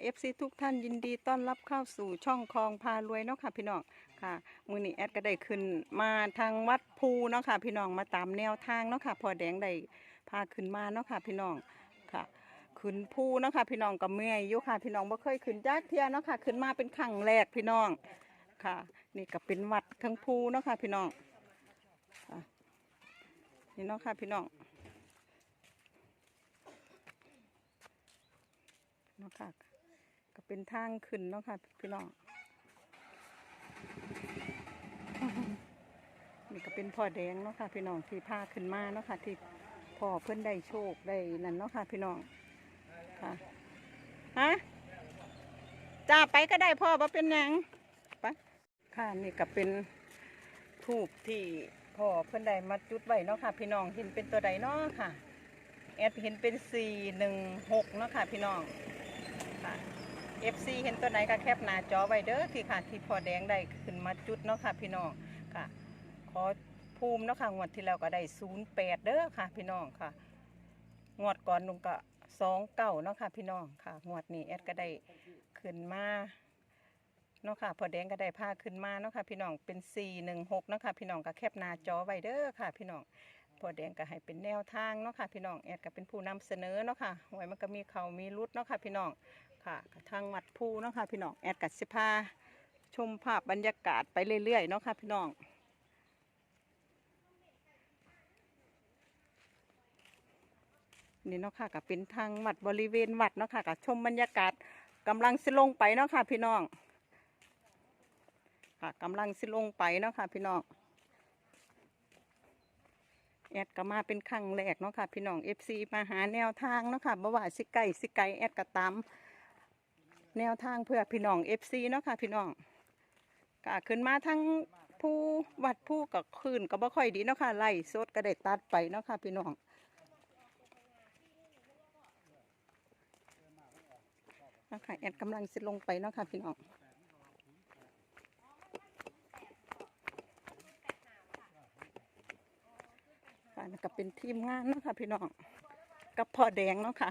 เอฟซีทุกท่านยินดีต้อนรับเข้าสู่ช่องคลองพารวยเนาะค่ะพี่น้องค่ะ มือนี้แอดก็ได้ขึ้นมาทางวัดภูเนาะค่ะพี่น้องมาตามแนวทางเนาะค่ะพอแดงได้พาขึ้นมาเนาะค่ะพี่น้องค่ะ ขึ้นภูเนาะค่ะพี่น้องก็เมื่อยอยู่ค่ะพี่น้องบ่เคยขึ้นจักเทียเนาะค่ะขึ้นมาเป็นครั้งแรกพี่น้องค่ะ นี่ก็เป็นวัดทั้งภูเนาะค่ะพี่น้องค่ะนี่เนาะค่ะพี่น้องเนาะค่ะ เป็นทางขึ้นเนาะค่ะ พี่น้องนี่ก็เป็นพ่อแดงเนาะค่ะ พี่น้องที่พาขึ้นมาเนาะค่ะ ที่พ่อเพิ่อนได้โชคได้นั่นเนาะค่ะ พี่น้องค่ะฮะจ้าไปก็ได้พ่อว่าเป็นยังไปค่ะนี่ก็เป็นทูบที่พ่อเพิ่อนได้มาจุดไว้เนาะค่ะ พี่น้องเห็นเป็นตัวใดเนาะค่ะแอดเห็นเป็นสี่หนึ่งหกเนาะค่ะ พี่น้องค่ะ FC เห็นตัวไหนก็แคปหน้าจอไว้เด้อที่ค่ะที่พอแดงได้ขึ้นมาจุดเนาะค่ะพี่น้องค่ะ ขอภูมิเนาะค่ะงวดที่แล้วก็ได้08เด้อค่ะ พี่น้องค่ะ งวดก่อนนุงก็29เนาะค่ะ พี่น้องค่ะ งวดนี้แอดก็ได้ขึ้นมาเนาะค่ะพอแดงก็ได้พาขึ้นมาเนาะค่ะ พี่น้องเป็น 416เนาะค่ะพี่น้องก็แคปหน้าจอไว้เด้อค่ะ พี่น้องพอแดงก็ให้เป็นแนวทางเนาะค่ะ พี่น้องแอดก็เป็นผู้นำเสนอเนาะค่ะไว้มันก็มีเขามีรุดเนาะค่ะ พี่น้อง ค่ะก็ทางวัดภูเนาะค่ะพี่น้องแอดกัสิพาชมภาพบรรยากาศไปเรื่อยๆเนาะค่ะพี่น้องนี่เนาะค่ะก็เป็นทางวัดบริเวณวัดเนาะค่ะก็ชมบรรยากาศกำลังสิลงไปเนาะค่ะพี่น้องค่ะกำลังสิลงไปเนาะค่ะพี่น้องแอดก็มาเป็นครั้งแรกเนาะค่ะพี่น้อง FC มาหาแนวทางเนาะค่ะบ่ว่าสิไก่สิไก่แอดก็ตาม แนวทางเพื่อพี่น้อง FC เนาะค่ะพี่น้องก็ขึ้นมาทั้งผู้วัดผู้กับคืนก็บ่ค่อยดีเนาะค่ะไล่สดก็ได้ตัดไปเนาะค่ะพี่น้องเนาะคะแอดกำลังสิลงไปเนาะค่ะพี่น้องค่ะก็เป็นทีมงานเนาะค่ะพี่น้องกับพ่อแดงเนาะค่ะ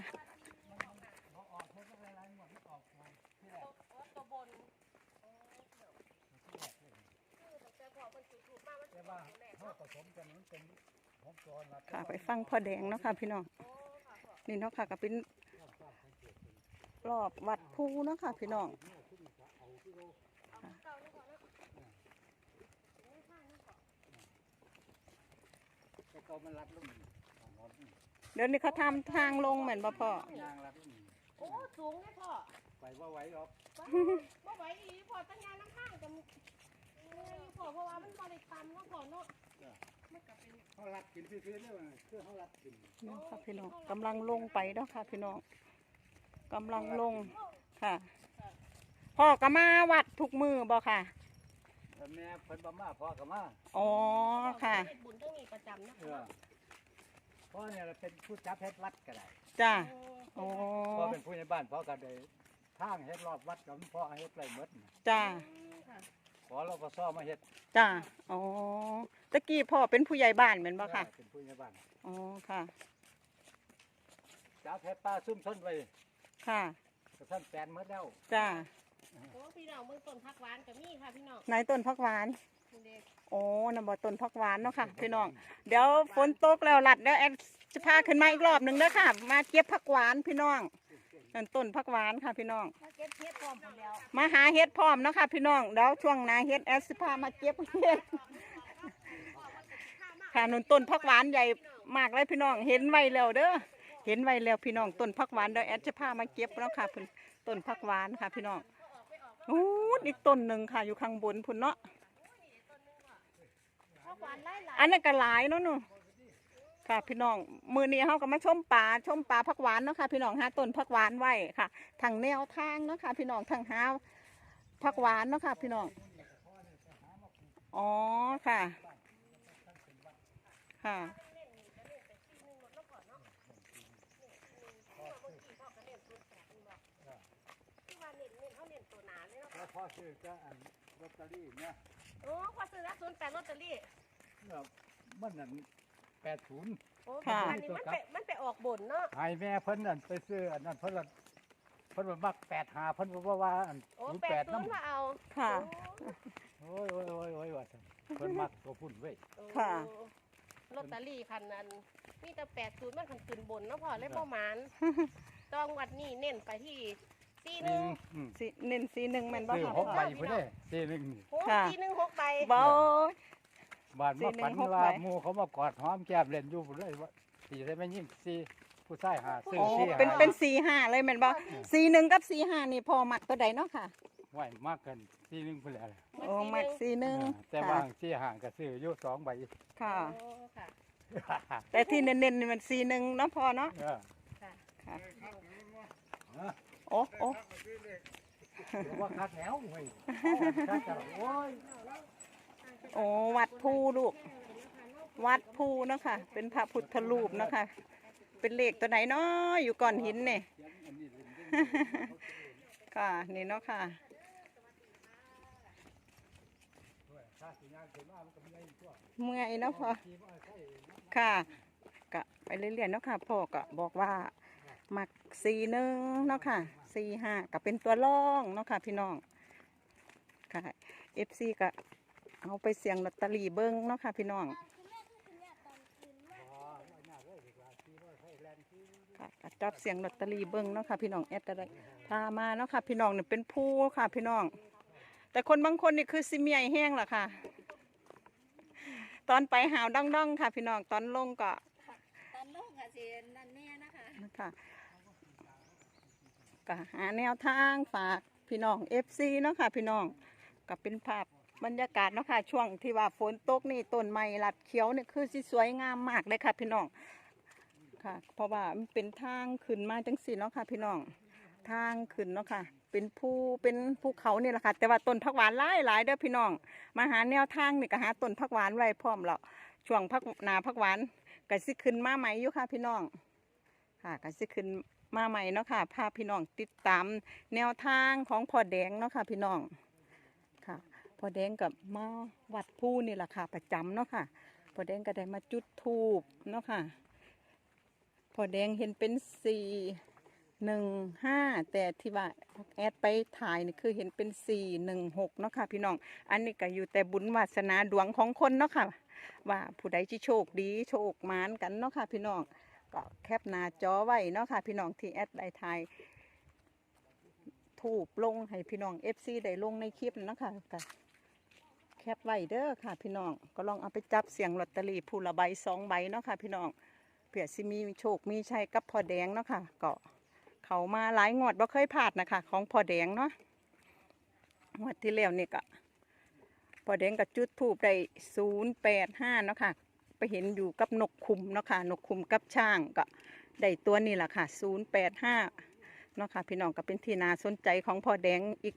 ค่ะไปฟังพ่อแดงเนาะค่ะพี่น้องนี่เนาะค่ะก็เป็นรอบวัดภูเนาะค่ะพี่น้องค่ะแต่ก็มันรัดลุ่มของรถนี่เดี๋ยวนี้เขาทำทางลงเหมือนบ่พ่อยางรัดลุ่มโอ้สูงเลยพ่อไปว่าไหว้หรอกบ่ไหวอีพ่อตั้งยานน้ำข้างกับเมื่อย พ่อเพราะว่ามันบ่ได้ตำเนาะพ่อเนาะมันก็เป็นเขารัดกินซื่อๆเนี่ยว่าคือเขารัดกินเนาะค่ะพี่น้องกำลังลงไปเนาะค่ะพี่น้องกำลังลงค่ะ พ่อก็มาวัดทุกมือบ่ค่ะ แต่แม่เพิ่นบ่มาพ่อก็มาอ๋อค่ะเฮ็ดบุญต้องมีประจำนะเออพ่อเนี่ยเป็นผู้จับเฮ็ดวัดก็ได้จ้าโอ้อ๋อพ่อเป็นผู้ในบ้านพ่อก็ได้ทางเฮ็ดรอบวัดกับพ่อเฮ็ดไรหมดน่ะจ้าค่ะ ขอเราก็ซ้อมาเฮ็ดจ้าอ๋อตะกี้พ่อเป็นผู้ใหญ่บ้านเหมือนบ่ค่ะเออเป็นผู้ในบ้านอ๋อค่ะจับเฮ็ดปลาซุ่มซ่อนไว้ค่ะก็ท่านแปลนหมดแล้วจ้าโอ้พี่น้องเบิ่งต้นผักหวานก็มีค่ะพี่น้องนายต้นพักหวานเด็กโอ้นำบ่ต้นพักหวานเนาะค่ะพี่น้องเดี๋ยวฝนตกแล้วหลัดเดี๋ยวแอนจะพาขึ้นมาอีกรอบหนึ่งเด้อค่ะ มาเก็บผักหวานพี่น้อง นั่นต้นผักหวานค่ะพี่น้อง มาเก็บเฮ็ดพร้อมหมดแล้วมาหาเฮ็ดพร้อมเนาะค่ะพี่น้องเดี๋ยวช่วงหนาเฮ็ดแอดสิพามาเก็บเฮ็ดค่ะนุ่นต้นผักหวานใหญ่มากเลยพี่น้อง เห็นไว้แล้วเด้อ เห็นไว้แล้วพี่น้องต้นผักหวานเดี๋ยวแอดจะพามาเก็บแล้วค่ะพุ่นต้นผักหวานค่ะ พี่น้องอู้อีกต้นหนึ่งค่ะอยู่ข้างบนพุ่นเนาะผักหวานหลายอันนั้นก็หลายเนาะหนู ค่ะพี่น้องมือนี้เขาก็มาชมป่าชมป่าผักหวานเนาะค่ะพี่น้องหาต้นผักหวานไว้ค่ะทางแนวทางเนาะค่ะพี่น้องทางหาผักหวานเนาะค่ะพี่น้องอ๋อค่ะ ค่ะๆที่ว่าเน้นเน้นเฮาเน้นตัวหนาเลยเนาะแล้วพ่อซื้อก็อันลอตเตอรี่เนี่ยโอ้พ่อซื้อละ08ลอตเตอรี่เนี่ ยมันนั่น80โอ้ค่ะ อันนี้มันไปมันไปออกบนเนาะให้แม่เพิ่นนั่นไปซื้ออันนั้นเพิ่นละเพิ่นว่ามักแปดหาเพิ่นว่าว่าอันโอ้ศูนย์แปแปดดศูนย์น้ำมาเอาค่ะ โอ้โอ้ยโอ้ยโอ้ยโอ้ยว่าซั่นเพิ่นมักตัวพุ่นเว้ยค่ะ ลอตเตอรี่คันนั้นมีแต่แปดศูนย์มันคันขึ้นบนเนาะพ่อเลยประมาณต้องวัดนี้เน้นไปที่สี่หนี่นึ่งอืมสีเน้นสีหนึ่งแม่นบ่ซื้อค่ะหกใบพุ่นเด้สี่หนึ่งนี่โอ้ค่ะ สี่หนึ่งหกใบเบา บานมาฝันสี่หนึ่งหกว่าใบหมู่เขามากอดหอมแก้มเล่นอยู่พุ่นเลยว่าสี่ได้แม่นยิ่งสี่ผู้ชายหาซื้อโอ้สี่เป็นหาเป็นสีห้าเลยแม่นบ่สีหนึ่งกับสีห้านี่พอมักตัวใดเนาะค่ะไหวมากกันสี่หนึ่งพุ่นแหละโอ้มักสีหนึ่งแต่ค่ะว่างสี่หางก็ซื้ออยู่สองใบค่ะโอ้ค่ะแต่ที่เน้นๆนี่มันสีหนึ่งเนาะพอเนาะเออค่ะค่ะเออโอ้โอ้เดี๋ยวว่าคักแล้วเว้ยคักแล้วโอ้ย โอ้วัดภูลูก วัดภูเนาะค่ะ เป็นพระพุทธรูปเนาะค่ะ เป็นเลขตัวไหนเนาะอยู่ก่อนหินเนี่ย ค่ะนี่เนาะค่ะ เมื่อยเนาะพอที่ว่าใช่ค่ะก็ไปเรื่อยๆเนาะค่ะพ่อก็บอกว่ามักสี่หนึ่งเนาะค่ะสี่ห้าก็เป็นตัวร่องเนาะค่ะพี่น้องค่ะเอฟซีก็ เอาไปเสี่ยงลอตเตอรี่เบิ้งเนาะค่ะ พี่น้องค่ะก็จับเสียงลอตเตอรี่เบิ้งเนาะค่ะพี่น้องแอดก็ได้พามาเนาะค่ะ พี่น้องเนี่ยเป็นผู้ค่ะพี่น้อง แต่คนบางคนนี่คือซิเมียแห้งล่ะค่ะ ตอนไปหาวดังๆค่ะ พี่น้องตอนลงก็ตอนโลกอะสินั่นแน่นะคะนะคะก็หาแนวทางฝากพี่น้องเอฟซีเนาะค่ะ พี่น้องก็เป็นภาพ บรรยากาศเนาะค่ะช่วงที่ว่าฝนตกนี่ต้นไม้ลัดเขียวนี่คือสิสวยงามมากเลยค่ะ พี่น้องค่ะ เพราะว่ามันเป็นทางขึ้นมาจังสีเนาะค่ะ พี่น้องทางขึ้นเนาะค่ะ เป็นภูเป็นภูเขานี่แหละค่ะ แต่ว่าต้นผักหวานหลายหลายเด้อพี่น้อง มาหาแนวทางนี่ก็หาต้นผักหวานไว้พร้อมแล้วช่วงผักนาผักหวานก็สิขึ้นมาใหม่อยู่ค่ะ พี่น้องค่ะก็สิขึ้นมาใหม่เนาะค่ะพาพี่น้องติดตามแนวทางของพ่อแดงเนาะค่ะ พี่น้อง อแดงกับมาวัดผู้นี่แหละค่ะ ประจำเนาะค่ะพ่อแดงก็ได้มาจุดธูปเนาะค่ะพ่อแดงเห็นเป็นสี่หนึ่งห้าแต่ที่ว่าแอดไปถ่ายนี่คือเห็นเป็นสี่หนึ่งหกเนาะค่ะพี่น้อง อันนี้ก็อยู่แต่บุญวาสนาดวงของคนเนาะค่ะ ว่าผู้ใดที่โชคดีโชคมานกันเนาะค่ะพี่น้องก็แคปหน้าจอไว้เนาะค่ะพี่น้องที่แอดได้ถ่ายถูกลงให้พี่น้อง FC ได้ลงในคลิปเนาะคะก็แคปไว้เด้อค่ะ พี่น้องก็ลองเอาไปจับเสียงลอตเตอรี่ผู้ละใบสองใบเนาะค่ะพี่น้องเผื่อสิมีโชคมีชัยกับพ่อแดงเนาะค่ะก็เขามาหลายงวดบ่เคยพลาดนะคะ ของพ่อแดงเนาะงวดที่แล้วนี่ก็พ่อแดงกับจุดทูบได้ศูนย์แปดห้าเนาะค่ะไปเห็นอยู่กับนกคุมเนาะค่ะนกคุมกับช้างก็ได้ตัวนี้แหละค่ะศูนย์แปดห้าเนาะค่ะพี่น้องก็เป็นที่นาสนใจของพ่อแดงอีก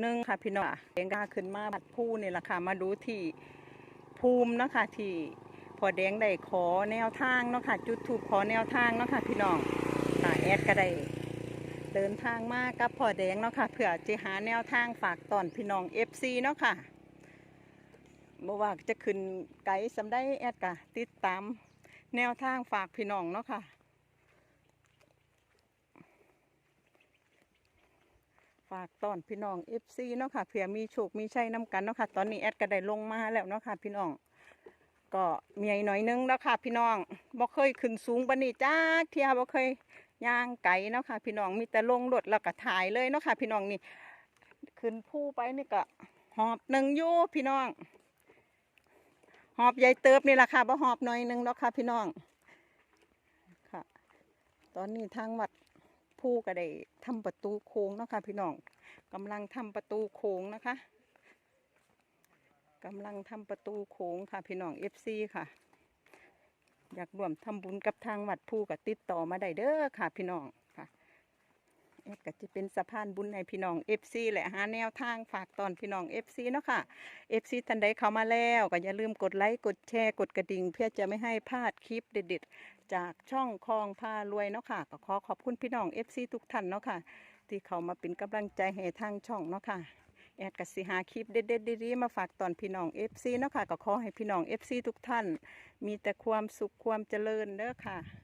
หนึ่งค่ะพี่น้องแดงก็ขึ้นมาบัดผู้นี่แหละค่ะ มาดูที่ภูมิเนาะค่ะที่พอแดงได้ขอแนวทางเนาะค่ะ จุดถูกขอแนวทางเนาะค่ะพี่น้องค่ะแอดก็ได้เดินทางมากับพอแดงเนาะค่ะเพื่อจะหาแนวทางฝากตอนพี่น้องเอฟซีเนาะค่ะบ่ว่าจะขึ้นไกด์สำได้แอดกะติดตามแนวทางฝากพี่น้องเนาะค่ะ ฝากตอนพี่น้อง FC เนาะค่ะเผื่อมีโชคมีชัยนำกันเนาะค่ะ ตอนนี้แอดก็ได้ลงมาแล้วเนาะค่ะพี่น้อง ก็เมียหน่อยนึงแล้วค่ะ พี่น้องบ่เคยขึ้นสูงปานนี้จ้าเทียบ่เคยย่างไก่เนาะค่ะ พี่น้องมีแต่ลงรถแล้วก็ถ่ายเลยเนาะค่ะ พี่น้องนี่ขึ้นผู้ไปนี่ก็หอบหนึ่งอยู่พี่น้อง หอบใหญ่เติบนี่แหละค่ะบ่หอบหน่อยนึงแล้วค่ะ พี่น้องค่ะ ตอนนี้ทางวัด ผู้ก็ได้ทำประตูโค้งนะค่ะพี่น้องกำลังทำประตูโค้งนะคะกำลังทำประตูโค้งค่ะพี่น้องเอฟซีค่ะ อยากร่วมทำบุญกับทางวัดผู้ก็ติดต่อมาได้เด้อค่ะพี่น้อง ค่ะเอ็ดก็จะเป็นสะพานบุญให้พี่น้องเอฟซีแหละหาแนวทางฝากตอนพี่น้องเอฟซีเนาะค่ะเอฟซีท่านใดเข้ามาแล้วก็อย่าลืมกดไลค์กดแชร์กดกระดิ่ง เพื่อจะไม่ให้พลาดคลิปเด็ดๆ จากช่องคลองพารวยเนาะค่ะก็ขอขอบคุณพี่น้องเอฟซีทุกท่านเนาะค่ะที่เขามาเป็นกำลังใจให้ทางช่องเนาะค่ะแอดกสิหาคลิปเด็ดๆดีๆมาฝากตอนพี่น้องเอฟซีเนาะค่ะก็ขอให้พี่น้องเอฟซีทุกท่าน มีแต่ความสุขความเจริญเด้อค่ะ